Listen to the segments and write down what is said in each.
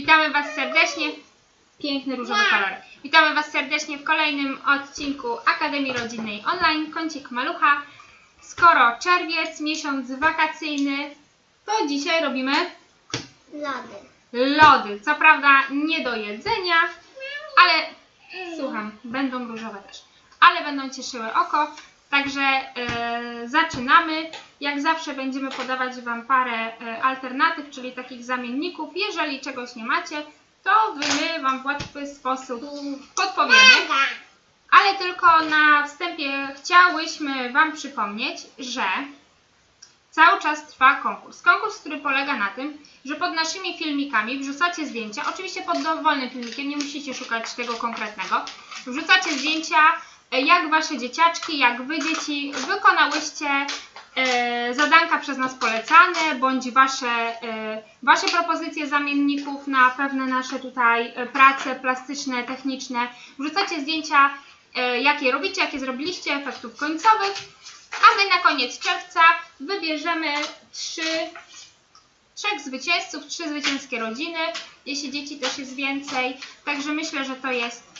Witamy Was serdecznie. Piękny różowy kolor. Witamy Was serdecznie w kolejnym odcinku Akademii Rodzinnej Online. Kącik Malucha. Skoro czerwiec, miesiąc wakacyjny, to dzisiaj robimy Lody. lody. Co prawda nie do jedzenia, ale słucham, będą różowe też. Ale będą cieszyły oko. Także e, zaczynamy. Jak zawsze będziemy podawać Wam parę e, alternatyw, czyli takich zamienników. Jeżeli czegoś nie macie, to my Wam w łatwy sposób podpowiemy. Ale tylko na wstępie chciałyśmy Wam przypomnieć, że cały czas trwa konkurs. Konkurs, który polega na tym, że pod naszymi filmikami wrzucacie zdjęcia, oczywiście pod dowolnym filmikiem, nie musicie szukać tego konkretnego. Wrzucacie zdjęcia, jak Wasze dzieciaczki, jak Wy dzieci wykonałyście e, zadanka przez nas polecane, bądź Wasze, e, wasze propozycje zamienników na pewne nasze tutaj e, prace plastyczne, techniczne. Wrzucacie zdjęcia, jakie robicie, jakie zrobiliście, efektów końcowych. A my na koniec czerwca wybierzemy trzy, trzech zwycięzców, trzy zwycięskie rodziny. Jeśli dzieci też jest więcej. Także myślę, że to jest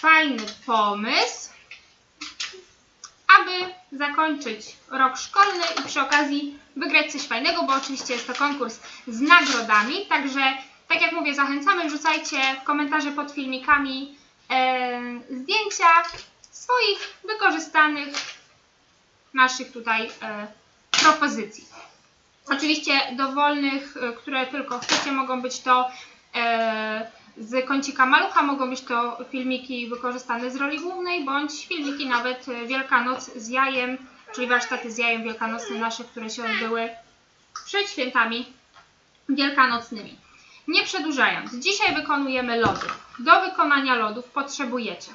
fajny pomysł, aby zakończyć rok szkolny i przy okazji wygrać coś fajnego, bo oczywiście jest to konkurs z nagrodami. Także, tak jak mówię, zachęcamy, wrzucajcie w komentarze pod filmikami e, zdjęcia swoich wykorzystanych naszych tutaj e, propozycji. Oczywiście dowolnych, e, które tylko chcecie, mogą być to e, z kącika malucha, mogą być to filmiki wykorzystane z roli głównej, bądź filmiki nawet Wielkanoc z jajem, czyli warsztaty z jajem wielkanocne nasze, które się odbyły przed świętami wielkanocnymi. Nie przedłużając, dzisiaj wykonujemy lody. Do wykonania lodów potrzebujecie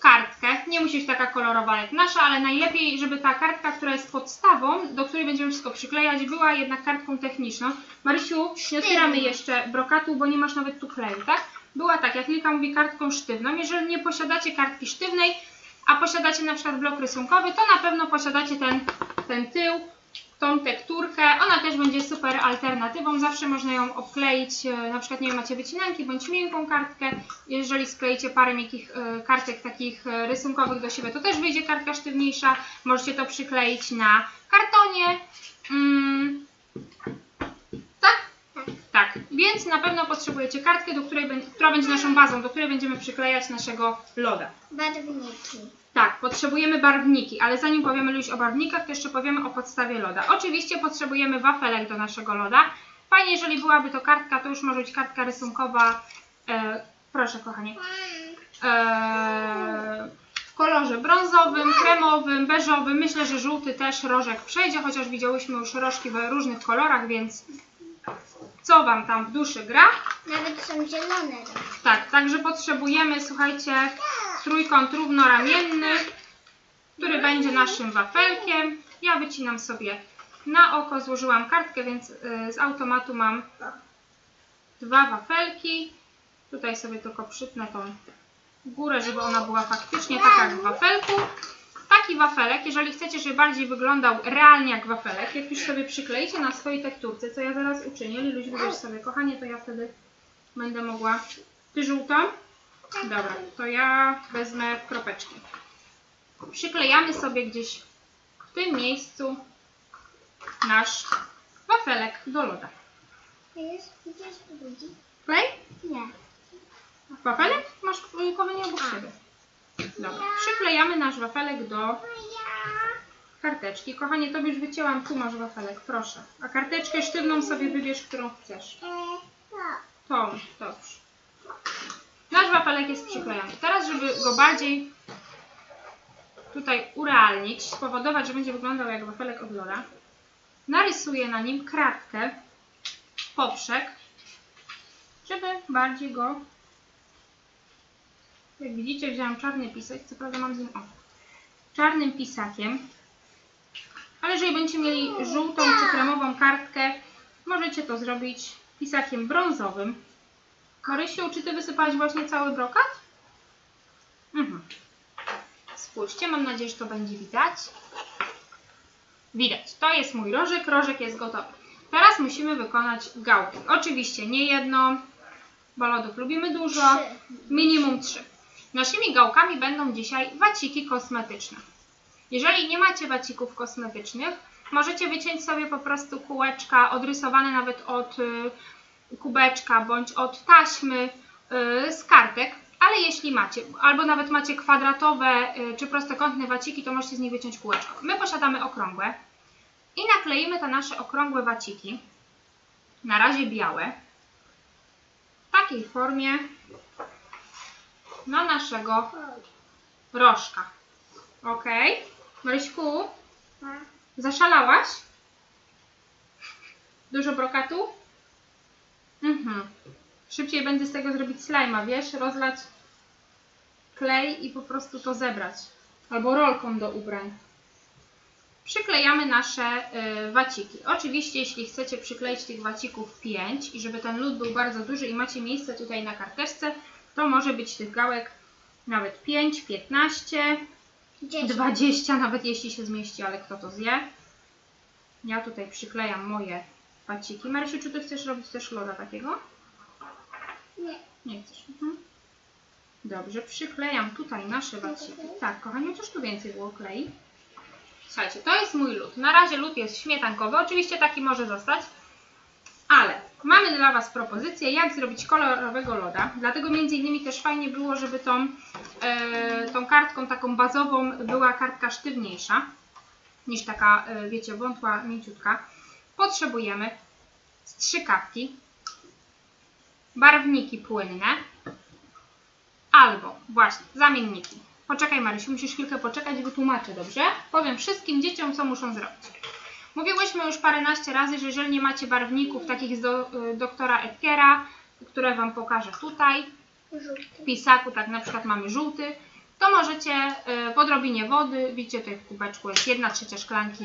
kartkę. Nie musi być taka kolorowa jak nasza, ale najlepiej, żeby ta kartka, która jest podstawą, do której będziemy wszystko przyklejać, była jednak kartką techniczną. Marysiu, nie otwieramy jeszcze brokatu, bo nie masz nawet tu kleju, tak? Była tak, jak Lilka mówi, kartką sztywną. Jeżeli nie posiadacie kartki sztywnej, a posiadacie na przykład blok rysunkowy, to na pewno posiadacie ten, ten tył, tą tekturkę. Ona też będzie super alternatywą. Zawsze można ją obkleić, e, na przykład nie wiem, macie wycinanki bądź miękką kartkę. Jeżeli skleicie parę miękkich e, kartek takich e, rysunkowych do siebie, to też wyjdzie kartka sztywniejsza. Możecie to przykleić na kartonie. Mm. Więc na pewno potrzebujecie kartkę, do której, która będzie naszą bazą, do której będziemy przyklejać naszego loda. Barwniki. Tak, potrzebujemy barwniki, ale zanim powiemy już o barwnikach, to jeszcze powiemy o podstawie loda. Oczywiście potrzebujemy wafelek do naszego loda. Fajnie, jeżeli byłaby to kartka, to już może być kartka rysunkowa. E, proszę, kochanie. E, w kolorze brązowym, kremowym, beżowym. Myślę, że żółty też rożek przejdzie, chociaż widziałyśmy już rożki w różnych kolorach, więc co Wam tam w duszy gra? Nawet są zielone. Tak, także potrzebujemy, słuchajcie, trójkąt równoramienny, który będzie naszym wafelkiem. Ja wycinam sobie na oko, złożyłam kartkę, więc y, z automatu mam dwa wafelki. Tutaj sobie tylko przytnę tą górę, żeby ona była faktycznie taka jak w wafelku. Taki wafelek, jeżeli chcecie, żeby bardziej wyglądał realnie jak wafelek, jak już sobie przykleicie na swojej tekturce, co ja zaraz uczynię, Liluś wybierz sobie, kochanie, to ja wtedy będę mogła... Ty żółtą? Dobra, to ja wezmę kropeczki. Przyklejamy sobie gdzieś w tym miejscu nasz wafelek do loda. Klej? Nie. Wafelek? Masz y, kochanie obok siebie. Dobra, przyklejamy nasz wafelek do karteczki. Kochanie, tobie już wycięłam, tu masz wafelek, proszę. A karteczkę sztywną sobie wybierz, którą chcesz. Tą, dobrze. Nasz wafelek jest przyklejony. Teraz, żeby go bardziej tutaj urealnić, spowodować, że będzie wyglądał jak wafelek od loda, narysuję na nim kratkę poprzek, żeby bardziej go jak widzicie, wziąłem czarny pisać, co prawda mam z nim o, czarnym pisakiem. Ale jeżeli będziecie mieli żółtą czy kremową kartkę, możecie to zrobić pisakiem brązowym. Marysiu, czy ty wysypałaś właśnie cały brokat? Mhm. Spójrzcie, mam nadzieję, że to będzie widać. Widać, to jest mój rożek, rożek jest gotowy. Teraz musimy wykonać gałki. Oczywiście nie jedną, bo lodów lubimy dużo. Minimum trzy. Naszymi gałkami będą dzisiaj waciki kosmetyczne. Jeżeli nie macie wacików kosmetycznych, możecie wyciąć sobie po prostu kółeczka odrysowane nawet od y, kubeczka bądź od taśmy y, z kartek, ale jeśli macie, albo nawet macie kwadratowe y, czy prostokątne waciki, to możecie z nich wyciąć kółeczko. My posiadamy okrągłe i nakleimy te nasze okrągłe waciki, na razie białe, w takiej formie na naszego rożka. Ok? Maryśku, zaszalałaś? Dużo brokatu? Mhm. Szybciej będzie z tego zrobić slajma, wiesz? Rozlać klej i po prostu to zebrać. Albo rolką do ubrań. Przyklejamy nasze y, waciki. Oczywiście, jeśli chcecie przykleić tych wacików 5 i żeby ten lód był bardzo duży i macie miejsce tutaj na karteczce, to może być tych gałek nawet 5, 15, dziesięć. 20 nawet jeśli się zmieści, ale kto to zje. Ja tutaj przyklejam moje waciki. Marysiu, czy ty chcesz robić też loda takiego? Nie. Nie chcesz. Mhm. Dobrze, przyklejam tutaj nasze waciki. Tak, kochani, chociaż tu więcej było klei. Słuchajcie, to jest mój lód. Na razie lód jest śmietankowy. Oczywiście taki może zostać. Ale mamy dla Was propozycję, jak zrobić kolorowego loda. Dlatego między innymi też fajnie było, żeby tą, e, tą kartką taką bazową była kartka sztywniejsza niż taka, e, wiecie, wątła, mięciutka. Potrzebujemy strzykawki, barwniki płynne albo właśnie zamienniki. Poczekaj Marysiu, musisz chwilkę poczekać, wytłumaczę, dobrze? Powiem wszystkim dzieciom, co muszą zrobić. Mówiłyśmy już paręnaście razy, że jeżeli nie macie barwników takich z do, y, doktora Edgera, które Wam pokażę tutaj, w pisaku, tak na przykład mamy żółty, to możecie y, w odrobinie wody, widzicie tutaj w kubeczku jest jedna trzecia szklanki,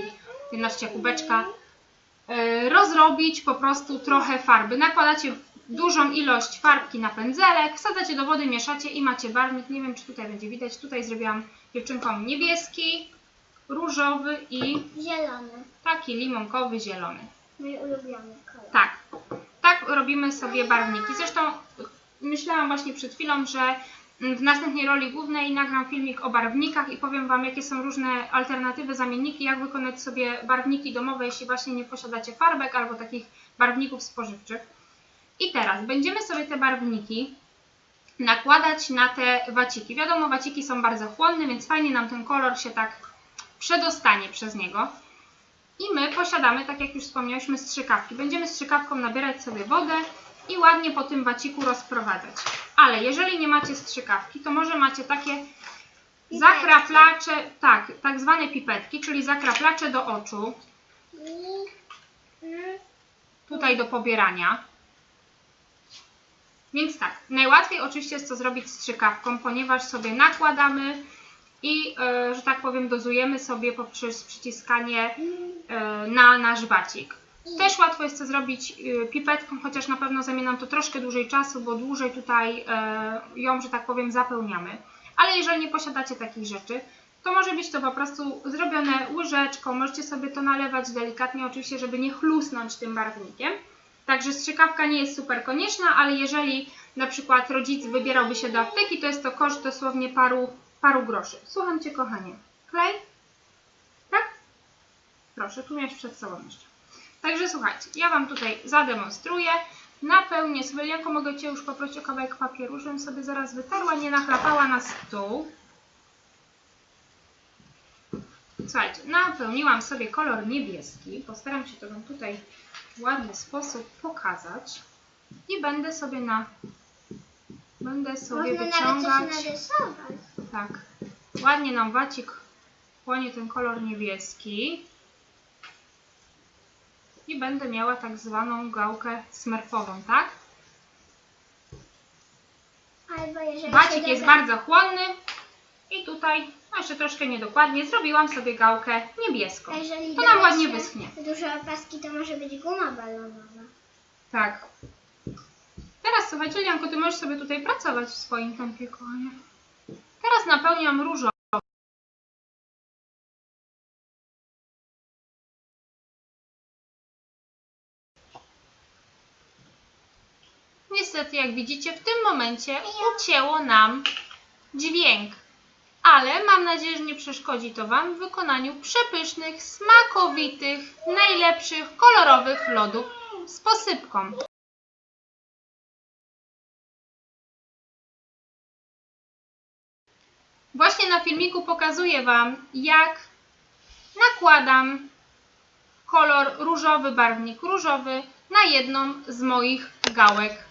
jedna trzecia kubeczka, y, rozrobić po prostu trochę farby. Nakładacie dużą ilość farbki na pędzelek, wsadzacie do wody, mieszacie i macie barwnik. Nie wiem, czy tutaj będzie widać. Tutaj zrobiłam dziewczynkom niebieski, różowy i Zielony. taki limonkowy, zielony. Mój ulubiony kolor. Tak, tak robimy sobie barwniki. Zresztą myślałam właśnie przed chwilą, że w następnej roli głównej nagram filmik o barwnikach i powiem Wam, jakie są różne alternatywy, zamienniki, jak wykonać sobie barwniki domowe, jeśli właśnie nie posiadacie farbek albo takich barwników spożywczych. I teraz będziemy sobie te barwniki nakładać na te waciki. Wiadomo, waciki są bardzo chłonne, więc fajnie nam ten kolor się tak przedostanie przez niego. I my posiadamy, tak jak już wspomniałyśmy, strzykawki. Będziemy strzykawką nabierać sobie wodę i ładnie po tym waciku rozprowadzać. Ale jeżeli nie macie strzykawki, to może macie takie Pipetki. zakraplacze, tak, tak zwane pipetki, czyli zakraplacze do oczu. Mm, tutaj do pobierania. Więc tak, najłatwiej oczywiście jest to zrobić strzykawką, ponieważ sobie nakładamy i, e, że tak powiem, dozujemy sobie poprzez przyciskanie e, na nasz wacik. Też łatwo jest to zrobić y, pipetką, chociaż na pewno zajmie nam to troszkę dłużej czasu, bo dłużej tutaj e, ją, że tak powiem, zapełniamy. Ale jeżeli nie posiadacie takich rzeczy, to może być to po prostu zrobione łyżeczką, możecie sobie to nalewać delikatnie, oczywiście, żeby nie chlusnąć tym barwnikiem. Także strzykawka nie jest super konieczna, ale jeżeli na przykład rodzic wybierałby się do apteki, to jest to koszt dosłownie paru, paru groszy. Słucham Cię, kochanie. Klej? Tak? Proszę, tu miałeś przed sobą jeszcze. Także słuchajcie, ja Wam tutaj zademonstruję. Napełnię sobie, jako mogę Cię już poprosić o kawałek papieru, żebym sobie zaraz wytarła, nie nachlapała na stół. Słuchajcie, napełniłam sobie kolor niebieski. Postaram się to Wam tutaj w ładny sposób pokazać. I będę sobie na... Będę sobie Można wyciągać... coś narysować. Tak. Ładnie nam wacik chłonie ten kolor niebieski. I będę miała tak zwaną gałkę smerfową, tak? Albo jeżeli Wacik jest bardzo chłonny. I tutaj, no jeszcze troszkę niedokładnie, zrobiłam sobie gałkę niebieską. A jeżeli To nam doda ładnie się wyschnie. Dużo opaski to może być guma balonowa. Tak. Teraz słuchajcie, Janko, ty możesz sobie tutaj pracować w swoim tempie, kochanie. Teraz napełniam różowy. Niestety, jak widzicie, w tym momencie ucięło nam dźwięk. Ale mam nadzieję, że nie przeszkodzi to Wam w wykonaniu przepysznych, smakowitych, najlepszych, kolorowych lodów z posypką. Właśnie na filmiku pokazuję Wam, jak nakładam kolor różowy, barwnik różowy na jedną z moich gałek.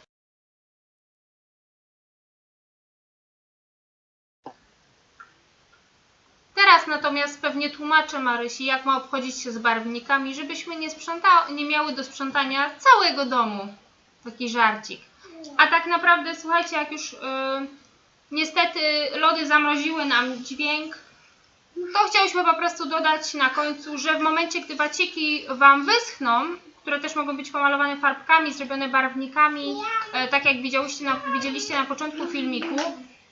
Teraz natomiast pewnie tłumaczę Marysi, jak ma obchodzić się z barwnikami, żebyśmy nie, nie miały do sprzątania całego domu. Taki żarcik. A tak naprawdę, słuchajcie, jak już yy, niestety lody zamroziły nam dźwięk, to chciałyśmy po prostu dodać na końcu, że w momencie, gdy waciki Wam wyschną, które też mogą być pomalowane farbkami, zrobione barwnikami, e, tak jak widziałyście na, widzieliście na początku filmiku,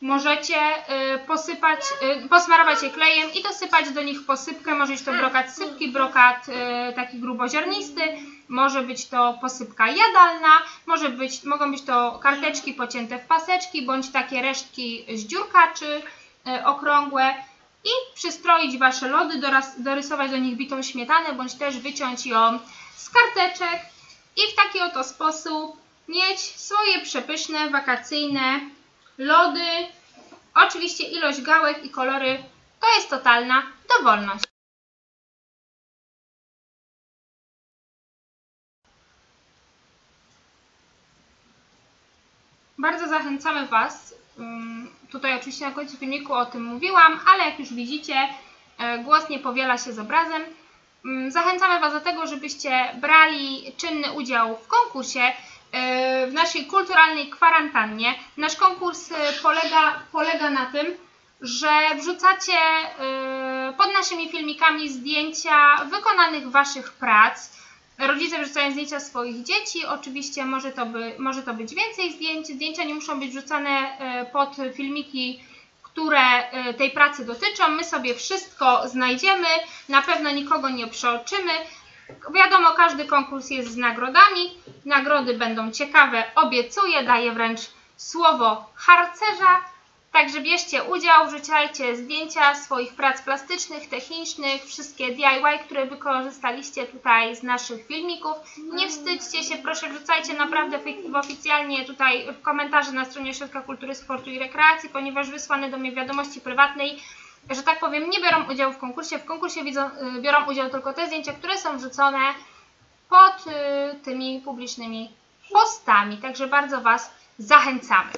możecie e, posypać, e, posmarować je klejem i dosypać do nich posypkę. Może być to brokat sypki, brokat taki gruboziarnisty, może być to posypka jadalna, może być, mogą być to karteczki pocięte w paseczki, bądź takie resztki z dziurkaczy e, okrągłe i przystroić Wasze lody, dorysować do nich bitą śmietanę, bądź też wyciąć ją z karteczek i w taki oto sposób mieć swoje przepyszne, wakacyjne lody. Oczywiście ilość gałek i kolory to jest totalna dowolność. Bardzo zachęcamy Was. ym, Tutaj oczywiście na końcu filmiku o tym mówiłam, ale jak już widzicie, e, głos nie powiela się z obrazem. Ym, Zachęcamy Was do tego, żebyście brali czynny udział w konkursie e, w naszej kulturalnej kwarantannie. Nasz konkurs e, polega, polega na tym, że wrzucacie pod naszymi filmikami zdjęcia wykonanych Waszych prac. Rodzice wrzucają zdjęcia swoich dzieci. Oczywiście może to, by, może to być więcej zdjęć. Zdjęcia nie muszą być wrzucane e, pod filmiki, które e, tej pracy dotyczą. My sobie wszystko znajdziemy. Na pewno nikogo nie przeoczymy. Wiadomo, każdy konkurs jest z nagrodami. Nagrody będą ciekawe, obiecuję, daję wręcz słowo harcerza. Także bierzcie udział, wrzucajcie zdjęcia swoich prac plastycznych, technicznych, wszystkie DIY, które wykorzystaliście tutaj z naszych filmików. Nie wstydźcie się, proszę wrzucajcie naprawdę oficjalnie tutaj w komentarze na stronie Ośrodka Kultury, Sportu i Rekreacji, ponieważ wysłane do mnie wiadomości prywatnej, że tak powiem, nie biorą udziału w konkursie. W konkursie widzą, y, biorą udział tylko te zdjęcia, które są wrzucone pod y, tymi publicznymi postami. Także bardzo Was zachęcamy.